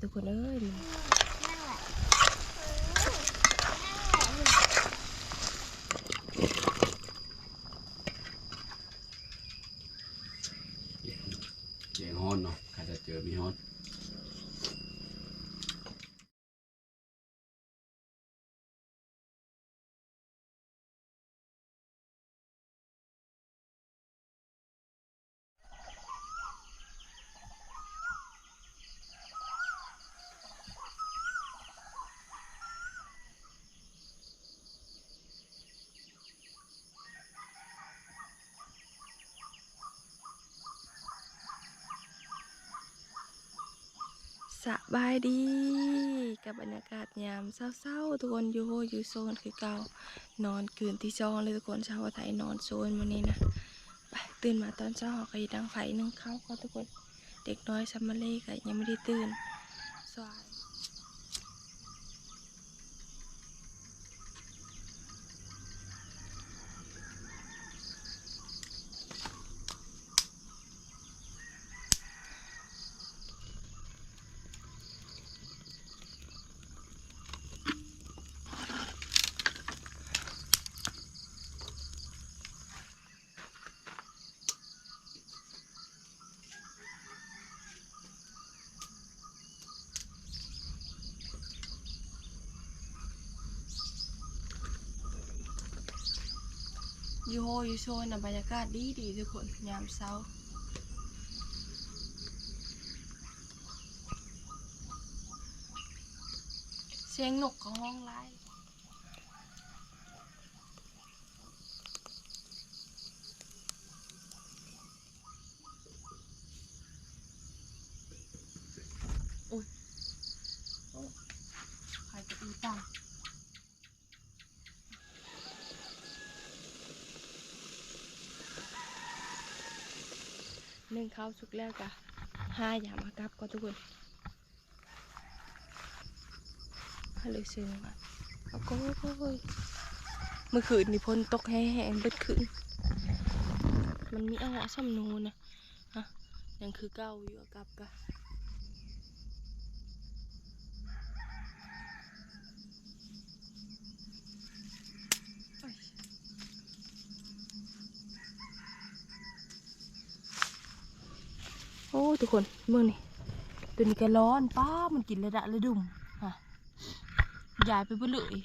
ทุกคนเอ้ย เจียงฮ้อนเนาะใครจะเจอมีฮ้อน สบายดีกับบรรยากาศยามเศร้าๆทุกคนอยู่โฮอยู่โซนคือเก่านอนคืนที่จองเลยทุกคนชาวไทยนอนโซนวันนี้นะไปตื่นมาตอนเช้าก็ยดังไฟนึ่งข้าวก็ทุกคน เด็กน้อยซัมมาเล่ก็ยังไม่ได้ตื่นสวัส ยูโฮยูโซนบรรยากาศดีดีทุกคนยามเช้าเสียงนกก็ห้องไล่อุ้ยโอ้ใครจะอีตังห นึ่งข้าวสุกแล้วกะห้าอย่ามากรับก็ทุกคนฮัลโหลเสียงอะเอาก็เว้ยเมื่อคืนนี่พนตกแห้งเบิดคืนมันมีเอาหาะสำนูนะฮะยังคือเก้าอยู่กับกะ อ้ทุกคนเมื่อนี่ตัวนี้ก็ร้อนป้ามันกินระดะระดุมฮะยายไปเบ่อเลย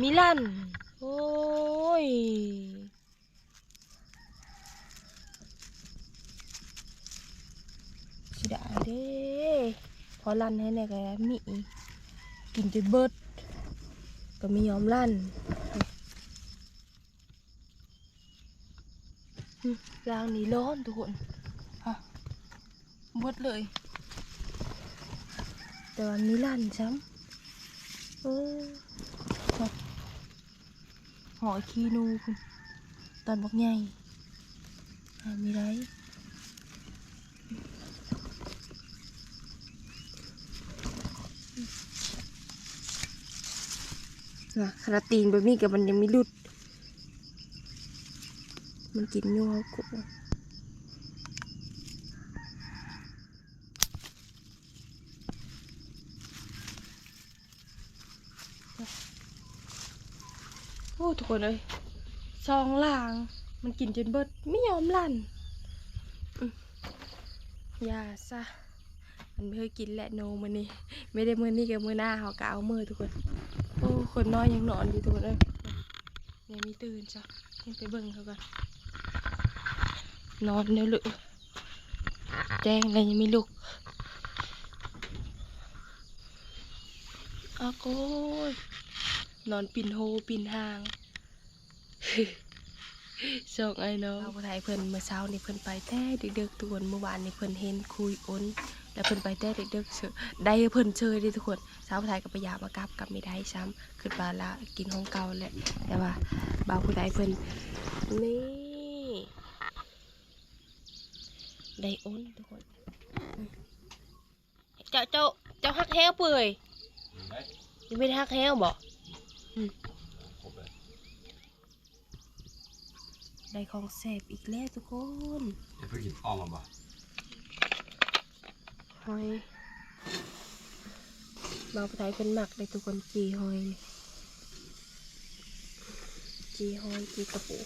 มิลัน โอ้ยสิได้เด้พอลั่นให้แน่ก็มีกินจนเบิด ก็มียอมลั่นอืมรางนี้ร้อนทุกคน เบิดเลย แต่ว่ามีลั่นซ้ำเออหอยคีนูคุณตอนบอกใหญ่มีไรนะขนาตีนแบบนี้กับมันยังไม่หลุด มันกินอยัวกู ทุกคนเลยซองล่าง มันกินจนเบิดไม่ยอมลั่นอย่าซะมันไม่เคยกินแหละโนมันนี่ไม่ได้มือนี่กับมือหน้าเขากเอามือทุกคน โอ้คนน้อยยังนอนอยู่ทุกคนเลยยังมีตื่นจ้ะยังไปเบิ่งเขาก่อนนอนเนื้อเลยแจ้งเลยยังไม่ลุกอาโกยนอนปิ่นโฮปิ่นหาง ส่งไอ้น้องเราไทยเพิ่นเมื่อเช้านี่เพิ่นไปแต่เด็กๆทุกคนเมื่อวานนี่เพิ่นเห็นคุยอ้นแล้วเพิ่นไปแต่เด็กๆเชอได้เพิ่นเชยเดิทุกคนสาวไทยก็ไปยามากลับกลับไม่ได้ซ้ำขึ้นมาละกินของเก่าแหละแต่ว่าบ่าวผู้ใดเพิ่นนี่ได้อ้นทุกคนเจ้าเจ้าเจ้าฮักแฮวเปื่อยยังไม่ได้ฮักแฮวบ่ครบเลย ได้ของแสบอีกแล้วทุกคนเดี๋ยวเพิ่งกินอ้อมมาบ่หอยบาวไทยเป็นหมักเลยทุกคนจีหอยนี่จีหอยจีกระปู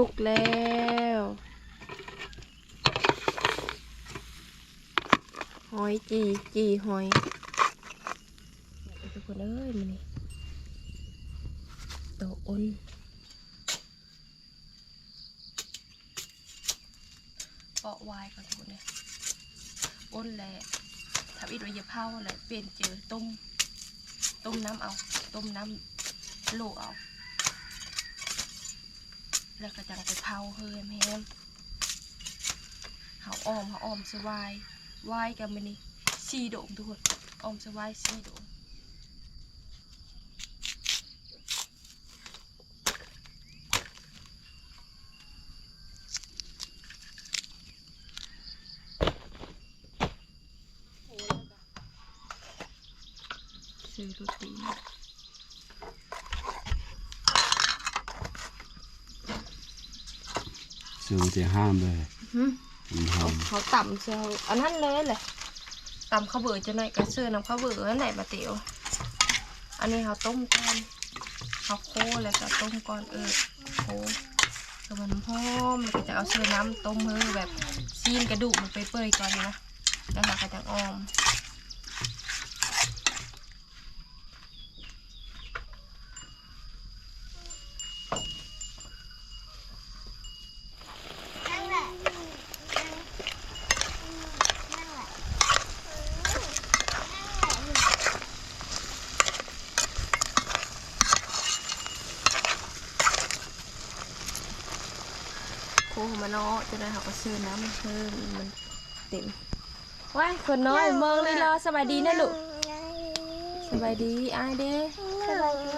สุกแล้วหอยจีจีหอยทุกคนเอ้ยมันนี่โตอ้นเปาะวายก่อนทุกคนเนี่ยอ้นแหละทับอิดไว้อยาเผาแหละเปลี่ยนเจอต้มต้มน้ำเอา ต้มน้ำโลเอา แล้วก็จังไปเผาเฮ้ยแม่มเฮาอ้อมเฮาอ้อมสวายวายกันมานี่สี่โดมทุกคนอ้อมสวายสี่โดมซื้อโรตี ซื้อจะห้ามเลยหึมันหอมเขาต่ำเซลอันนั้นเลยแหละต่ำข้าวเบื่อจะหน่อยก็ซื้อน้ำข้าวเบื่ออันไหนมาเตียวอันนี้เขาต้มก่อนเขาโค้แล้วก็ต้มก่อนเออโค้แล้วมันหอมแล้วก็จะเอาเสื้อน้ำต้มมือแบบซีนกระดูกมันไปเปื่อยก่อนนะแล้วเราก็จะออม นั่นแหละนั่นแหละ โค้มา เนาะจะได้เขาก็ซื้อน้ำเพิ่มมันเต็มว้ายคนน้อยเมืองเลยรอสบายดีนะลูกสบายดีอายเด้สบายดี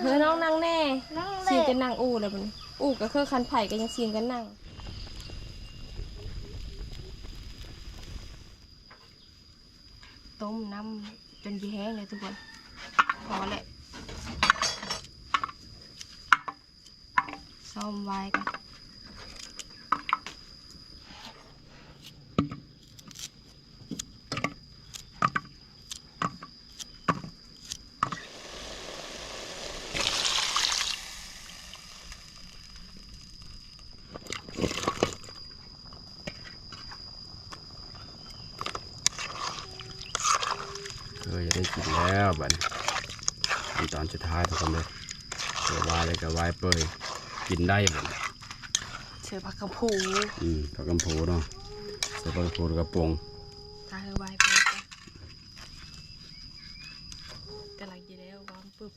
เฮ้ยน้องนั่งแน่นั่งเสียงเล่กันนั่งอู้เลยมันอู้ก็คือคันไผ่ก็ยังเสียงกันนั่งต้มน้ำจนยีแห้งเลยทุกคนพอแหละซ่อมไว้กัน เคยจะได้กิน แล้วบัดนี้ขั้นตอนสุดท้ายทุกคนเลยเดี๋ยววายเลยกับวายเปยกินได้บัดนี้เชือผักกระพูอืมผักกำโพเนาะใส่ผักกำโพแล้วกระปงตาเธอไว้ไปจ้ะกำลังจะแล้ววางปึ๊บ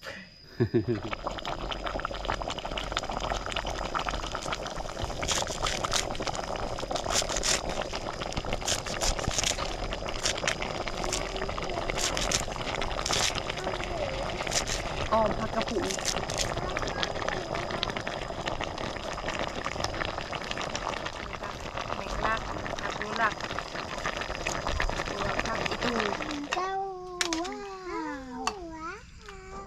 อ้อมพักกระปุกแม่งลักอักูลักตัวพักอีตู เจ้าว้าวว้าว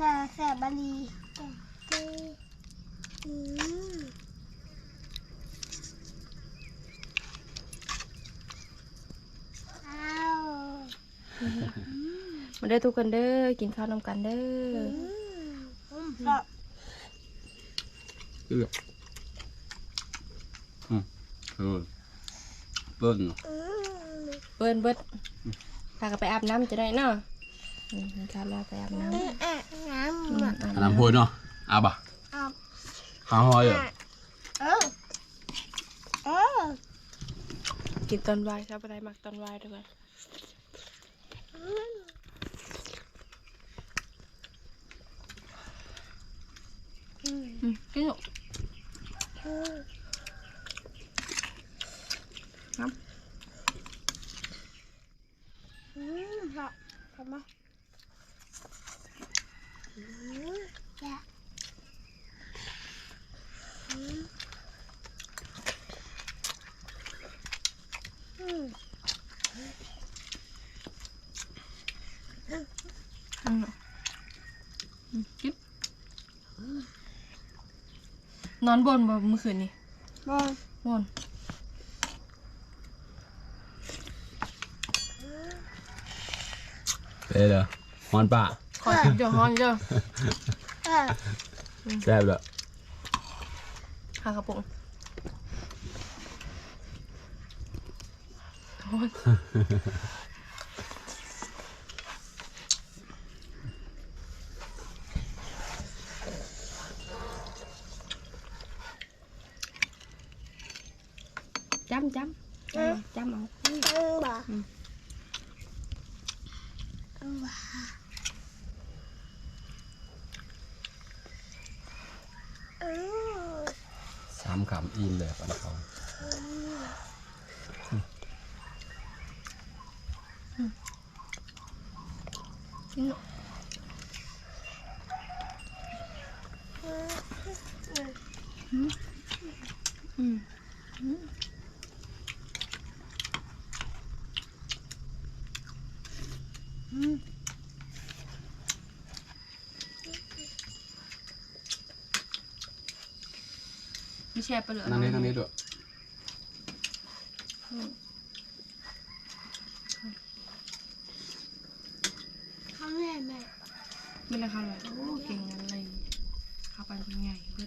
น่าแสบบาลีอืมอ้าว มา เด้อทุกคนเด้อกินข้าวนำกันเด้ออืมครับเอื้ออืมเออเปิ้ลอืมเบิ้นเบิดพากันไปอาบน้ำจะได้เนาะอืมกินข้าวแล้วไปอาบน้ำอืมอะน้อืมำอาบอันน้ำพูดเนาะอาบ่ะเอาข้าวหอยเหรอเออเออกินตอนวายครับอะไรมักตอนวายทุกคนอืมอืมกินห นูอืม ครับ อืมครับทำไมอืมจ้ะอืม ม อืมอืมกิน นอนบนบ่เมื่อคืนนี้มองบนเด้อเด้อฮอนป่าขอจิบเดี๋ยวฮ้อนเด้อเออแซ่บเด้อหากระปุกฮ้อนำจำจำเอาจำเอาอืมบ่อืมว้าอืมสามคำอิ่มเลยปันเขากินเนอะอืม แช่ไปเลยนั่งนี้นั่งนี้ด้วยข้าวแม่แม่ไม่เลยข้าวเลยโอ้เก่งอะไรข้าวปันเป็นไงเพื่